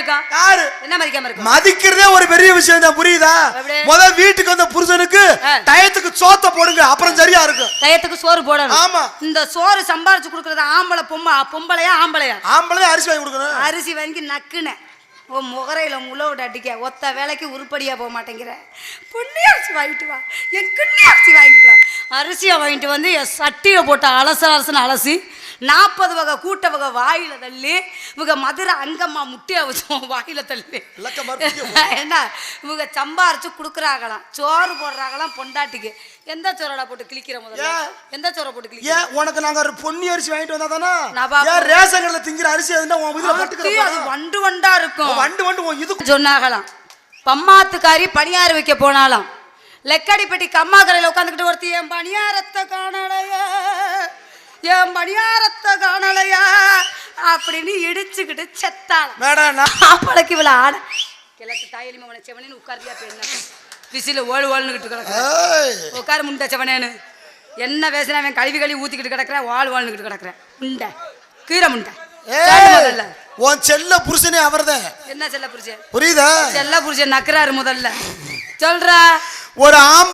இருக்கும் யாரு? என்ன மதிக்காம இருக்கும்? மதிக்கிறதே ஒரு பெரிய விஷயம் தான் புரியுதா? எப்படி? முத வீட்டுக்கு வந்த புருஷனுக்கு. டயத்துக்கு சோத்த போடுங்க அப்புறம் சரியா இருக்கும். டயத்துக்கு சோறு போடணும். ஆமா. இந்த சோறு சம்பாரிச்சு கொடுக்கறது ஆம்பளை பொம்மை பொம்பளையா ஆம்பளையா? ஆம்பளை அரிசி வாங்கி கொடுக்கணும். அரிசி வாங்கி நக்குனேன் ஓ முகரையில் முளவுட்டு அடிக்க ஒத்த வேலைக்கு உருப்படியாக போக மாட்டேங்கிற. பொன்னி அரிசி வாங்கிட்டு வா. என் கிண்ணி அரிசி வாங்கிட்டு வா. அரிசியை வாங்கிட்டு வந்து என் சட்டியை போட்டு அலச அலசுன்னு அலசி நாற்பது வகை கூட்ட வகை வாயில தள்ளி இவங்க மதுரை அங்கம்மா முட்டியை வச்சோம் வாயில தள்ளி. என்ன இவங்க சம்பாரிச்சு கொடுக்குறாங்களாம். சோறு போடுறாங்களாம் பொண்டாட்டிக்கு. எந்த சோறடா போட்டு கிளிக்கிற முதல்ல? எந்த சோறை போட்டு கிளிக்கிற உனக்கு நாங்க ஒரு பொன்னி அரிசி வாங்கிட்டு வந்தா தானே? ரேஷன் கடையில திங்கிற அரிசி உன் அது வண்டு வண்டா இருக்கும். வண்டு வண்டு இதுக்கு சொன்னாகலாம். பம்மாத்துக்காரி பணியார வைக்க போனாலாம். லெக்கடிப்பட்டி கம்மா கரையில் உட்காந்துக்கிட்டு ஒருத்தி என் பணியாரத்தை காணலையா என் பணியாரத்தை காணலையா அப்படின்னு இடிச்சுக்கிட்டு நான் ஆப்பளைக்கு இவ்வளோ ஆட கிழக்கு தாயலி மவனை செவனேன்னு உட்கார்ந்தியா பெண்ண விசில ஓழு ஓழுன்னுக்கிட்டு கிடக்குறேன் ஏய், உட்காரு முண்டை செவனேன்னு. என்ன பேசுனா அவன் கழுவி கழுவி ஊற்றிக்கிட்டு கிடக்குறேன் வாழ் வாழ்ந்துக்கிட்டு கிடக்குறேன் முண்டை. கீரை முண்டை. உன் செல்ல புருஷனே அவர்தான். என்ன செல்ல புருஷன்? புரியுதா? செல்ல புருஷன் நக்குறாரு முதல்ல. சொல்றா. ஒரு ஆம்